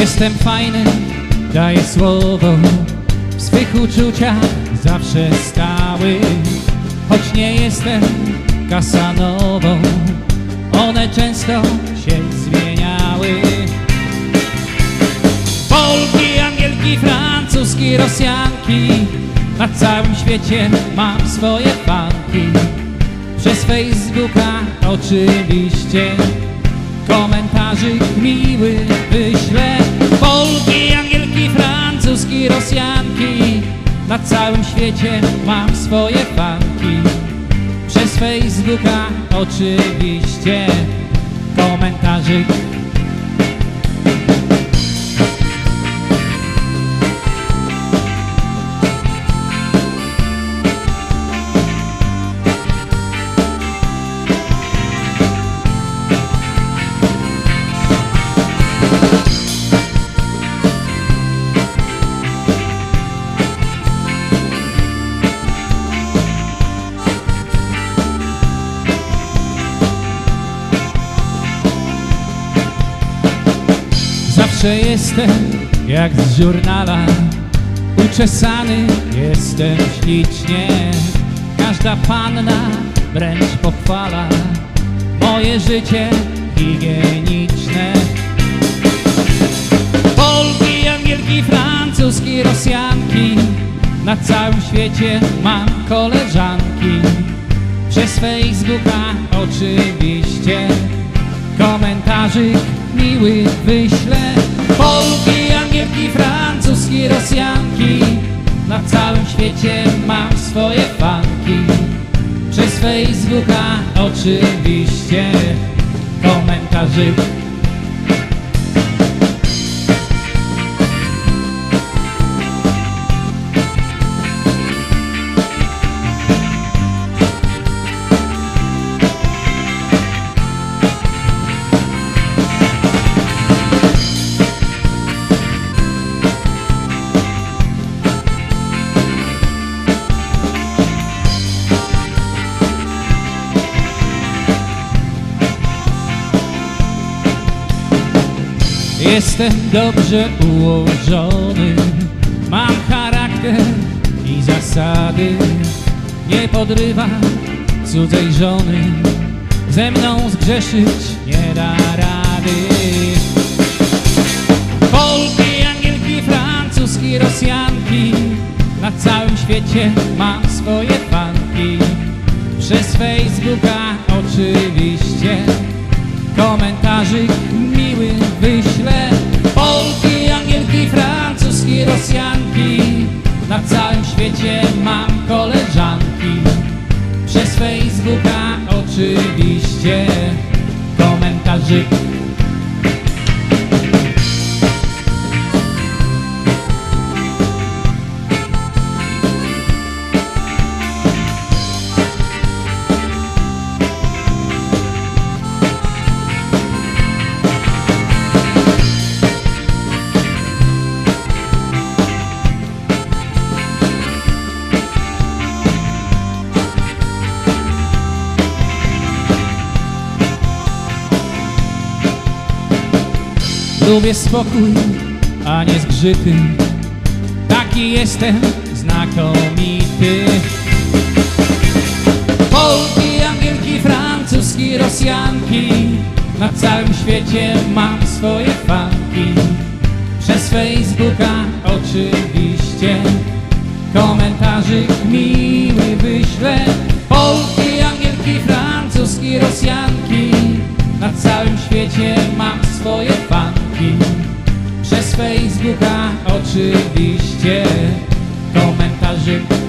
Jestem fajny, daję słowo. W swych uczuciach zawsze stały. Choć nie jestem kasanową One często się zmieniały. Polki, Angielki, Francuski, Rosjanki Na całym świecie mam swoje fanki. Przez Facebooka oczywiście Komentarzyk miły wyślę Polki, Angielki, Francuski, Rosjanki. Na całym świecie mam swoje fanki. Przez Facebooka oczywiście Komentarzyk Zawsze jestem jak z żurnala. Uczesany jestem ślicznie. Każda panna wręcz pochwala Moje życie higieniczne. Polki, Angielki, Francuski, Rosjanki Na całym świecie mam koleżanki. Przez Facebooka oczywiście Komentarzyk miły wyślę Polki, Angielki, Francuski, Rosjanki. Na całym świecie mam swoje fanki. Przez Facebooka oczywiście Komentarzyk Jestem dobrze ułożony. Mam charakter i zasady. Nie podrywam cudzej żony. Ze mną zgrzeszyć nie da rady. Polki, Angielki, Francuski, Rosjanki. Na całym świecie mam swoje fanki. Przez Facebooka oczywiście Komentarzyk Rosjanki. Na całym świecie mam koleżanki. Przez Facebooka oczywiście Komentarzyk Lubię spokój, a nie zgrzyty. Taki jestem znakomity. Polki, Angielki, Francuski, Rosjanki. Na całym świecie mam swoje fanki. Przez Facebooka oczywiście Komentarzyk miły wyślę. Polki, Angielki, Francuski, Rosjanki. Na całym świecie mam swoje oczywiście Komentarzyk